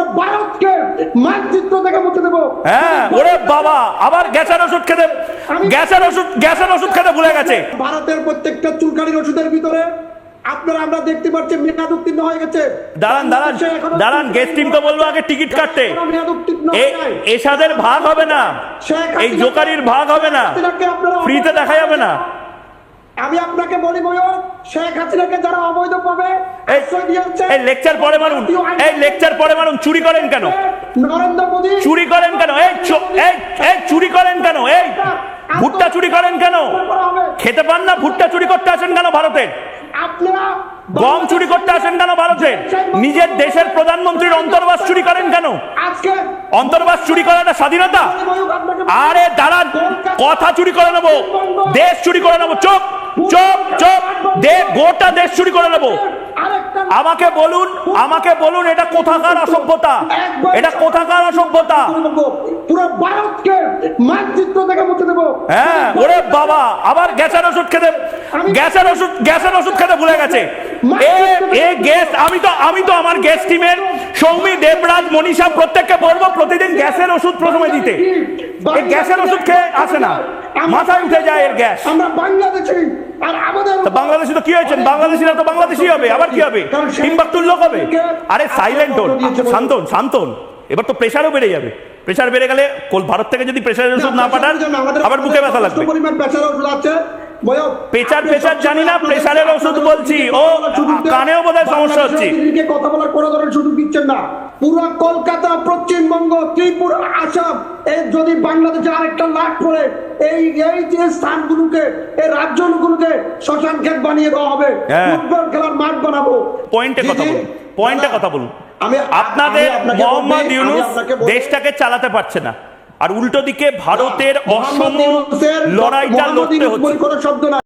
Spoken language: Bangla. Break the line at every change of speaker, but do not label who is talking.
পুরো ভারতকে মানচিত্র থেকে মুছে দেবো।
হ্যাঁ ওরে বাবা আবার গ্যাসের ওষুধ খেতে গ্যাসের ওষুধ গ্যাসের ওষুধ খেতে ভুলে গেছে।
ভারতের প্রত্যেকটা চুলকানির ওষুধের ভিতরে আপনারা আমরা দেখতে পাচ্ছি মেয়াদ উত্তীর্ণ হয়ে গেছে।
দাঁড়ান দাঁড়ান দাঁড়ান গেস্ট টিমকে বলব আগে টিকিট কাটতে। এসাদের ভাগ হবে না। এই জোকারির ভাগ হবে না। ফ্রিতে দেখা যাবে না।
আমি আপনাকে বলি শেখ হাসিনাকে যারা অবৈধ পাবে
এই লেকচার পরে মারুন। এই লেকচার পরে মারুন চুরি করেন কেন? চুরি করেন কেন? এই এই এই চুরি করেন কেন? এই ভুট্টা চুরি করেন কেন? খেতে পান না ভুট্টা চুরি করতে আসেন কেন ভারতে? গম চুরি করতে আসেন কেন ভারতে? নিজের দেশের প্রধানমন্ত্রীর অন্তর্বাস চুরি করেন কেন? অন্তর্বাস চুরি করাটা স্বাধীনতা? আরে দাঁড়ান কথা চুরি করে নেব দেশ চুরি করে নেব চোপ! চোপ চোপ দে গোটা দেশ চুরি করে নেব। আমাকে বলুন আমাকে বলুন এটা কোথাকার অসভ্যতা? এটা কোথাকার অসভ্যতা?
পুরো ভারতকে মানচিত্র থেকে মুছে দেবো।
হ্যাঁ ওরে বাবা আবার গ্যাসের ওষুধ খেতে গ্যাসের ওষুধ গ্যাসের ওষুধ খেতে ভুলে গেছে। এ এ গ্যাস আমি তো আমি তো আমার গ্যাস টিমের সৌমি দেবরাজ মনীষা প্রত্যেককে বলব প্রতিদিন গ্যাসের ওষুধ প্রথমে দিতে। এই গ্যাসের ওষুধ খেয়ে আসে না। মাথায় উঠে যায় এর গ্যাস।
আমরা বাংলাদেশি আর আমাদের
তা তো কি হয়েছে? বাংলাদেশিরা তো বাংলাদেশি হবে আবার কি হবে? লোক হবে। আরে সাইলেন্ট হন। শান্তন শান্তন। এবার তো প্রেশারও বেড়ে যাবে। প্রেশার বেড়ে গেলে ভারত থেকে যদি প্রেশারের ওষুধ না পাঠান আবার বুকে ব্যথা লাগবে।
পরিমাণ প্রেসার ওষুধ আছে।
পেচার পেচার জানি না প্রেশারের ওষুধ বলছি। ও কানেও বোধহয় সমস্যা হচ্ছে।
কথা বলার কোনো ধরনের দিচ্ছেন না পুরো কলকাতা পশ্চিমবঙ্গ ত্রিপুরা আসাম এই যদি বাংলাদেশে আরেকটা লাখ পড়ে এই এই যে স্থানগুলোকে এই রাজ্যগুলোকে শ্মশান ক্ষেত বানিয়ে দেওয়া হবে
হ্যাঁ।
ফুটবল খেলার মাঠ বানাবো।
পয়েন্টে কথা বলুন। পয়েন্টে কথা বলুন।
আমি
আপনাদের
আপনাকে
মোহাম্মদ ইউনুস দেশটাকে চালাতে পারছে না। আর উল্টো দিকে ভারতের অসম লড়াইটা লড়তে হচ্ছে।
কোনো শব্দ না।